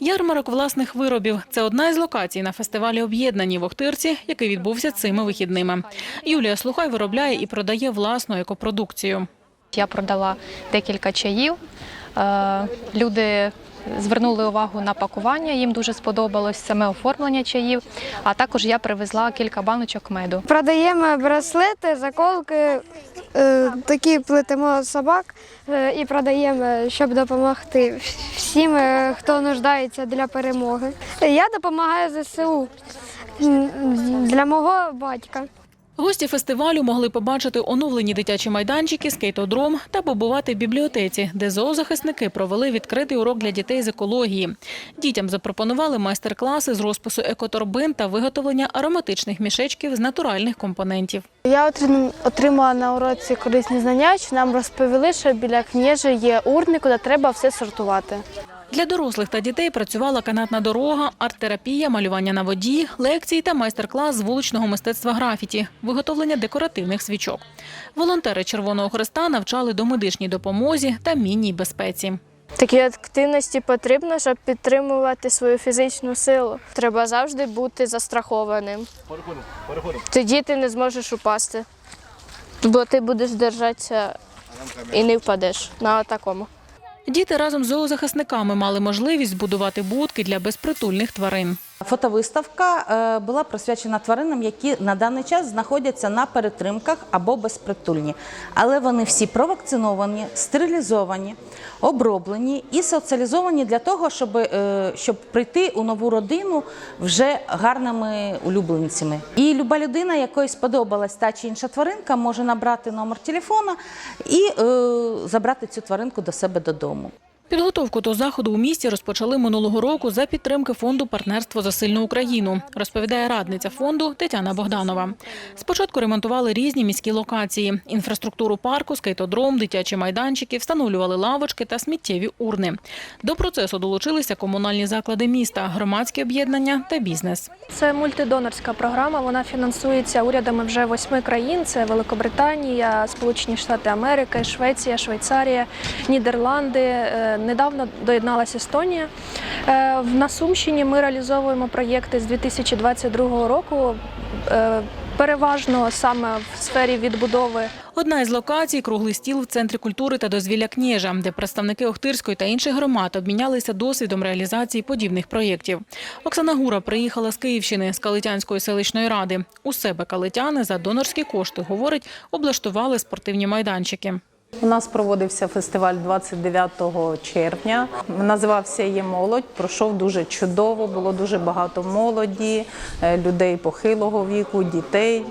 Ярмарок власних виробів це одна із локацій на фестивалі об'єднані в Охтирці, який відбувся цими вихідними. Юлія Слухай виробляє і продає власну екопродукцію. Я продала декілька чаїв. Е, Люди звернули увагу на пакування, їм дуже сподобалось саме оформлення чаїв. А також я привезла кілька баночок меду. Продаємо браслети, заколки, е, такі плетемо собак е, і продаємо, щоб допомогти всім, е, хто нуждається для перемоги. Я допомагаю ЗСУ для мого батька. Гості фестивалю могли побачити оновлені дитячі майданчики, скейтодром та побувати в бібліотеці, де зоозахисники провели відкритий урок для дітей з екології. Дітям запропонували майстер-класи з розпису екоторбин та виготовлення ароматичних мішечків з натуральних компонентів. Я отрим- отримала на уроці корисні знання, що нам розповіли, що біля княжі є урни, куди треба все сортувати. Для дорослих та дітей працювала канатна дорога, арт-терапія, малювання на воді, лекції та майстер-клас з вуличного мистецтва графіті, виготовлення декоративних свічок. Волонтери Червоного Хреста навчали домедичній допомозі та мінній безпеці. Такі активності потрібно, щоб підтримувати свою фізичну силу. Треба завжди бути застрахованим. Тоді ти не зможеш упасти, бо ти будеш держатися і не впадеш на такому. Діти разом з зоозахисниками мали можливість збудувати будки для безпритульних тварин. Фотовиставка е, була присвячена тваринам, які на даний час знаходяться на перетримках або безпритульні. Але вони всі провакциновані, стерилізовані, оброблені і соціалізовані для того, щоб, е, щоб прийти у нову родину вже гарними улюбленцями. І люба людина, якої сподобалась та чи інша тваринка, може набрати номер телефона і е, забрати цю тваринку до себе додому. Підготовку до заходу у місті розпочали минулого року за підтримки фонду Партнерство за сильну Україну, розповідає радниця фонду Тетяна Богданова. Спочатку ремонтували різні міські локації: інфраструктуру парку, скейтодром, дитячі майданчики, встановлювали лавочки та сміттєві урни. До процесу долучилися комунальні заклади міста, громадські об'єднання та бізнес. Це мультидонорська програма. Вона фінансується урядами вже восьми країн: це Великобританія, Сполучені Штати Америки, Швеція, Швейцарія, Нідерланди. Недавно доєдналася Естонія. Е, На Сумщині ми реалізовуємо проєкти з 2022 року. е, Переважно саме в сфері відбудови Одна із локацій круглий стіл в центрі культури та дозвілля княжа, де представники Охтирської та інших громад обмінялися досвідом реалізації подібних проєктів. Оксана Гура приїхала з Київщини з Калитянської селищної ради. У себе калитяни за донорські кошти говорить, облаштували спортивні майданчики. У нас проводився фестиваль 29 червня. Називався «Є молодь. Пройшов дуже чудово. Було дуже багато молоді, е, людей похилого віку, дітей.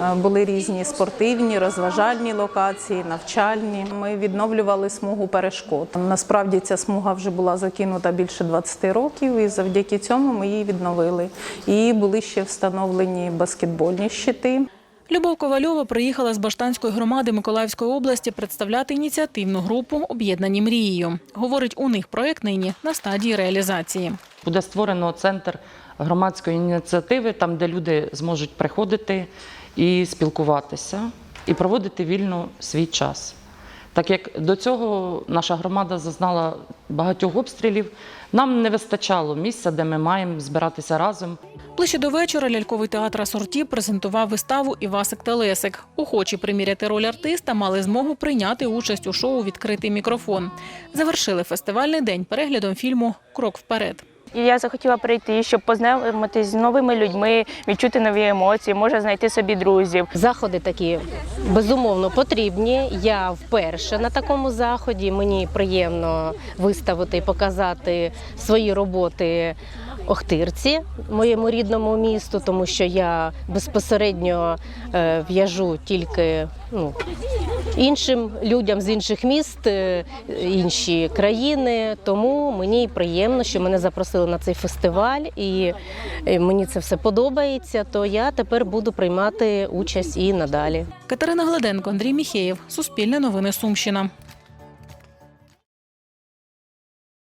Е, Були різні спортивні, розважальні локації, навчальні. Ми відновлювали смугу перешкод. Насправді ця смуга вже була закинута більше 20 років, і завдяки цьому ми її відновили. І були ще встановлені баскетбольні щити. Любов Ковальова приїхала з Баштанської громади Миколаївської області представляти ініціативну групу «Об'єднані мрією». Говорить, у них проєкт нині на стадії реалізації. Буде створено центр громадської ініціативи, там, де люди зможуть приходити і спілкуватися, і проводити вільно свій час. Так як до цього наша громада зазнала багатьох обстрілів, нам не вистачало місця, де ми маємо збиратися разом. Ближче до вечора ляльковий театр «Асорті» презентував виставу «Івасик та Лесик». Охочі приміряти роль артиста мали змогу прийняти участь у шоу «Відкритий мікрофон». Завершили фестивальний день переглядом фільму «Крок вперед». І я захотіла прийти, щоб познайомитись з новими людьми, відчути нові емоції, може знайти собі друзів. Заходи такі безумовно потрібні. Я вперше на такому заході. Мені приємно виставити і показати свої роботи Охтирці, моєму рідному місту, тому що я безпосередньо е, в'яжу тільки ну, іншим людям з інших міст, е, інші країни. Тому мені приємно, що мене запросили на цей фестиваль, і е, мені це все подобається. То я тепер буду приймати участь і надалі. Катерина Гладенко, Андрій Міхеєв. Суспільне новини Сумщина.